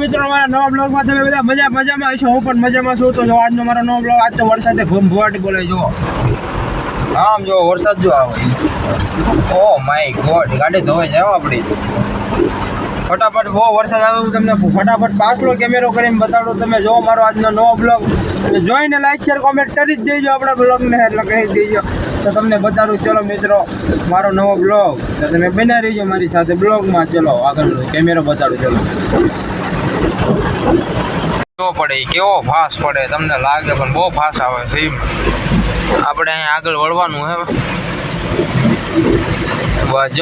મિત્રો મારા નવા બ્લોગમાં તમે બધા મજા, મજામાં હશો. હું પણ મજામાં છું. તો જો, આજનો મારો નવો બ્લોગ, આજ તો વરસાદે ભૂમ ભવાટી બોલે જો આમ જો, વરસાદ જો આવે. ઓ માય ગોડ, ગાડી ધોવાઈ જાય આપણી ફટાફટ, બહુ વરસાદ આવે હું તમને ફટાફટ પાછલો કેમેરો કરીને બતાડું. તમે જો મારો આજનો નવો બ્લોગ એટલે જોઈને લાઈક શેર કોમેન્ટ કરી જ દેજો આપણા બ્લોગને, એટલે કહી દેજો. તો તમને બતાડું, ચલો મિત્રો, મારો નવો બ્લોગ. તો તમે બનાવી રહીજો મારી સાથે બ્લોગમાં. ચલો આગળ કેમેરો બતાડું, ચલો. કેવો પડે કેવો ફાસ પડે, તમને લાગે પણ બહુ ફાસ આવે છે આપણે અહીંયા આગળ વળવાનું હે.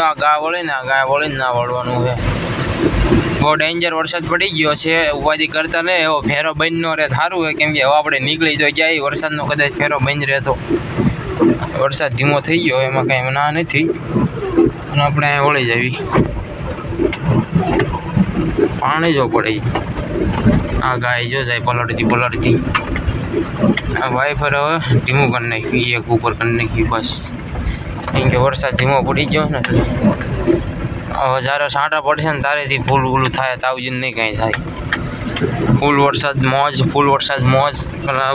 આ ગા વળી ને ગા વળીને ના વળવાનું છે બહુ ડેન્જર વરસાદ પડી ગયો છે, ઉપાધિ કરતા નહીં, એવો ફેરો બંધ નો રહે. સારું હોય કેમ કે હવે આપણે નીકળી તો ક્યાંય વરસાદનો કદાચ ફેરો બંધ રહેતો. વરસાદ ધીમો થઈ ગયો, એમાં કાંઈ ના નથી. અને આપણે વળી જવી પાણી જો પડે. આ ગાય જો જાય પલડતી પલડતી આ વાઈફર હવે, ધીમું કરી નાખ્યું, એક ઉપર કરી નાખ્યું, બસ. કેમ કે વરસાદ ધીમો પડી ગયો ને એટલે. હવે જ્યારે સાંટા પડશે ને તારેથી ફૂલ ફૂલું થાય તાવજીને નહીં કાંઈ થાય. ફૂલ વરસાદ મોજ, ફૂલ વરસાદ મોજ.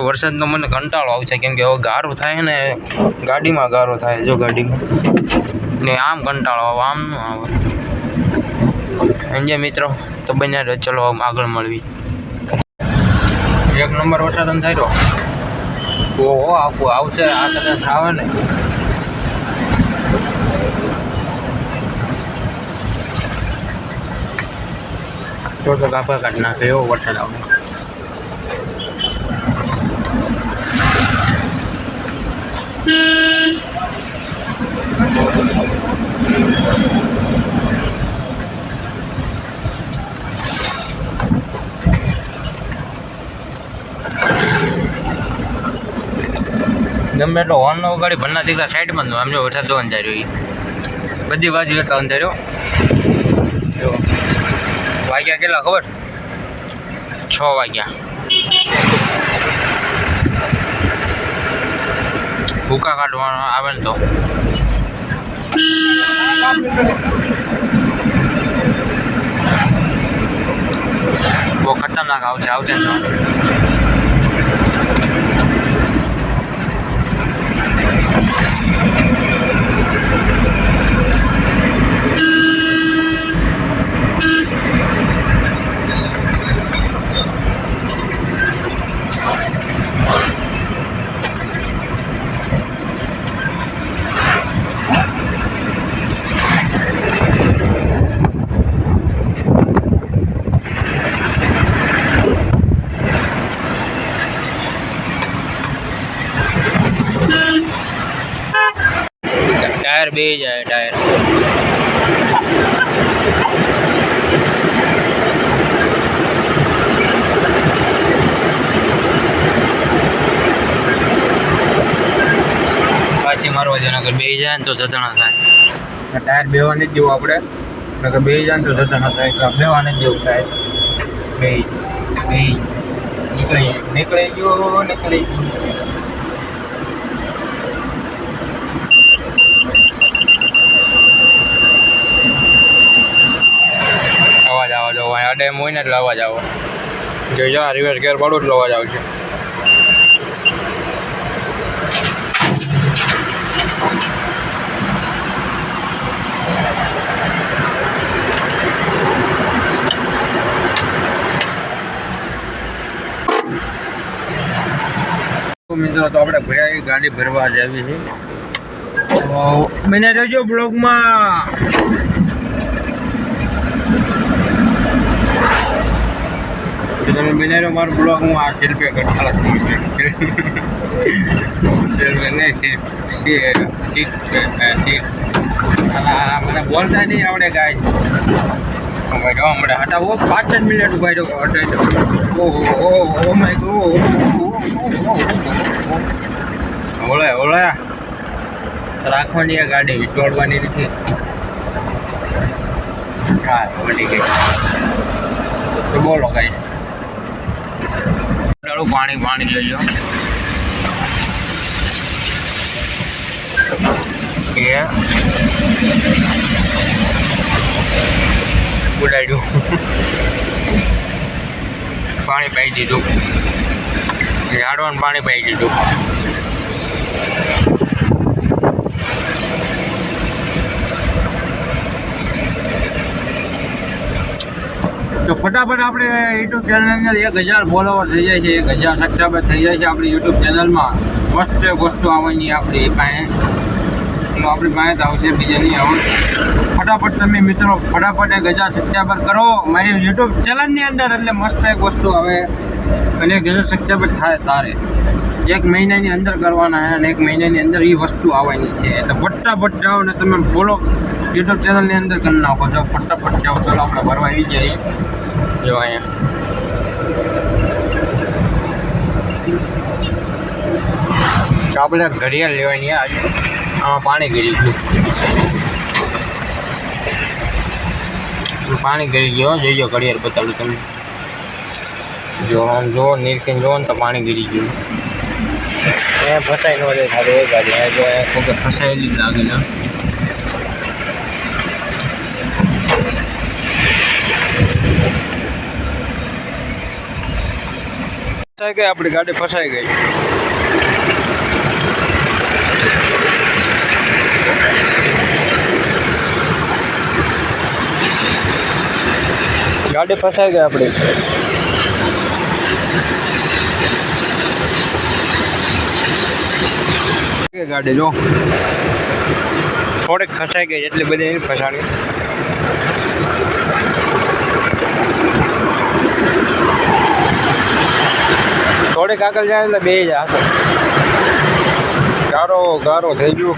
વરસાદનો મને કંટાળો આવશે કેમ કે હવે ગારો થાય ને, ગાડીમાં ગારો થાય, જો ગાડીમાં. ને આમ કંટાળો આવે, આમ ન આવે. સમજ્યા મિત્રો? તો બન્યા ચલો આગળ મળવી. એક નંબર વરસાદ અંધાર્યો ઓહો આખું આવશે, આ કદાચ આવે ને. તો તો કાપા કાઢ નાખે એવો વરસાદ આવે. ગમે એટલો હોર્ન ન વગાડી ભરના દીકરા સાઈડમાં જ આમ જો વરસાદ તો અંધાર્યો એ બધી બાજુ એટલો અંધાર્યો જો. વાગ્યા કેટલા ખબર? છ વાગ્યા. ભૂકા કાઢવાનો આવે ને તો. બહુ ખતરનાક આવશે આવશે ને તો ટાયર બે જાય ટાયર પાછી મારવા જાય નકર બે જાય ને તો જતણા થાય. ટાયર બેવા નથી દેવું આપણે નકર બે જાય ને તો જતણા થાય તો બેવા નથી દેવું ટાયર બે બે નીકળી નીકળી ગયો નીકળી ગયો અવાજ અહીંયા ડેમ હોય ને એટલે અવાજ આવો. જો જો રિવર્સ ગેર પડું એટલે અવાજ આવશે. મિત્રો, તો આપણે ભર્યા ગાડી ભરવા જાવી છે. તો મને રહેજો બ્લોગમાં. તો તમે બનાવ્યો મારો બ્લોગ હું આ શિલ્પે કરતા મને બોલતા નહીં આવડે ગાય. ભાઈ જો હમણાં હટાવો. પાંચ જ મિનિટ ઊભા રહ્યો હટાવી ઓહો ઓહો ઓ માય ગો ઓળે ઓળે રાખવાની આ ગાડી વિચોડવાની નથી. હા ગઈ તો બોલો ગાઈ પાણી પાણી લઈ લો. એ ઉડાડ્યું. પાણી પાઈ દીધું. ઝાડવાનું પાણી પાઈ દીધું. તો ફટાફટ આપણે યુટ્યુબ ચેનલની અંદર એક હજાર ફોલોવર થઈ જાય છે, એક હજાર સબસ્ક્રાઈબર થઈ જાય છે આપણી યુટ્યુબ ચેનલમાં મસ્ત વસ્તુ આવવાની આપણી પાસે. તો આપણી પાસે આવશે બીજા નહીં આવે ફટાફટ તમે મિત્રો, ફટાફટ એક હજાર સબસ્ક્રાઈબર કરો. મારી યુટ્યુબ ચેનલની અંદર એટલે મસ્ત એક વસ્તુ આવે. અને એક હજાર સબસ્ક્રાઈબર થાય તારે. એક મહિનાની અંદર કરવાના છે અને એક મહિનાની અંદર એ વસ્તુ આવવાની છે. એટલે ફટાફટ જાઓ ને તમે ફોલો યુટ્યુબ ચેનલની અંદર કરી નાખો. જો ફટાફટ જાઓ, ચાલો આપણે ભરવા આવી જઈએ. જો અહીંયા. તો આપણે ઘડિયાળ લેવાની આ આમાં પાણી ગળી ગયું. પાણી ગળી ગયો જોઈજો ઘડિયાળ બતાડું તમને. જો આમ જો નીરખીને જો ને તો પાણી ગળી ગયું. એ ફસાઈ ન જાય સારું એ ગાડી આ જો એ ખૂબ ફસાયેલી જ લાગે ને ફસાઈ ગઈ આપણી ગાડી ફસાઈ ગઈ ગાડી ફસાઈ ગઈ આપણી ગાડી, જો. થોડીક ખસાઈ ગઈ એટલી બધી નહીં ફસાણી થોડીક આગળ જાય એટલે બે જાય ગારો ગારો થઈ ગયું.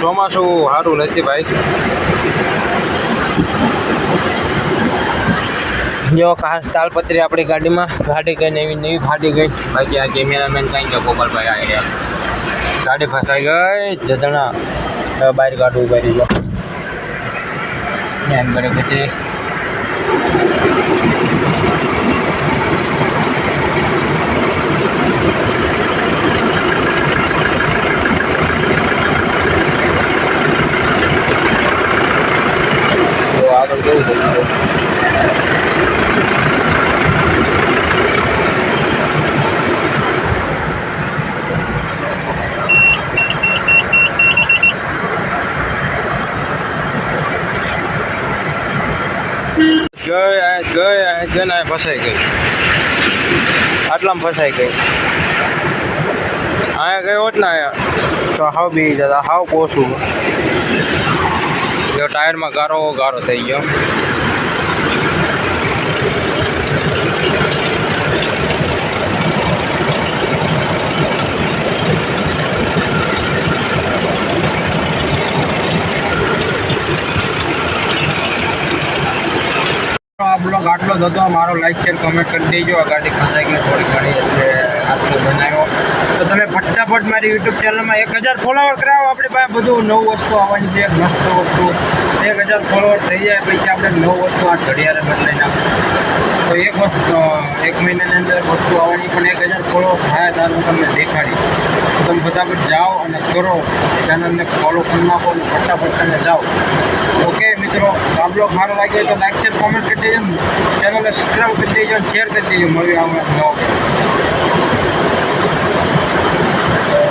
ચોમાસું સારું નથી ભાઈ. જો, ખાસ તાલપત્રી આપણી ગાડીમાં. ગાડી કઈ નવી નવી ફાટી ગઈ. બાકી આ કેમેરામેન કઈ ગયો ગોપાલભાઈ આવ્યા ગાડી ફસાઈ ગઈ જતણા હવે બહાર કાઢવું પડી ગયો એમ કરે પછી તો આગળ કેવું થયું ગઈ આ ગઈ ને ફસાઈ ગઈ. આટલામાં ફસાઈ ગઈ. અહીંયા ગયો જ ને તો હાવ બી જતા હાવ પોસું જો ટાયરમાં ગારો ગારો થઈ ગયો આ બ્લોગ આટલો જ હતો. મારો લાઈક શેર કમેન્ટ કરી દેજો. આ ગાડી ફસાઈ ગઈ થોડી ઘણી એટલે આટલો બનાવ્યો. તો તમે ફટાફટ મારી યુટ્યુબ ચેનલમાં એક હજાર ફોલોવર કરાવો. આપણી પાસે બધું નવું વસ્તુ આવવાની છે. મસ્ત વસ્તુ. એક હજાર ફોલોવર થઈ જાય, પછી આપણે નવું વસ્તુ આ ઘડિયાળે બદલાઈ નાખો તો એક વસ્તુ એક મહિનાની અંદર વસ્તુ આવવાની, પણ એક હજાર ફોલોવર થાય ત્યારે હું તમને દેખાડી. તો તમે ફટાફટ જાઓ અને કરો. ચેનલને ફોલો કરી નાખો અને ફટાફટ તમે જાઓ. ઓકે મિત્રો આ બ્લોગ સારો લાગ્યો તો લાઈક છે કોમેન્ટ કરી દેજો ચેનલને સબસ્ક્રાઈબ કરી દેજો શેર કરી દેજો. મળ્યું નવો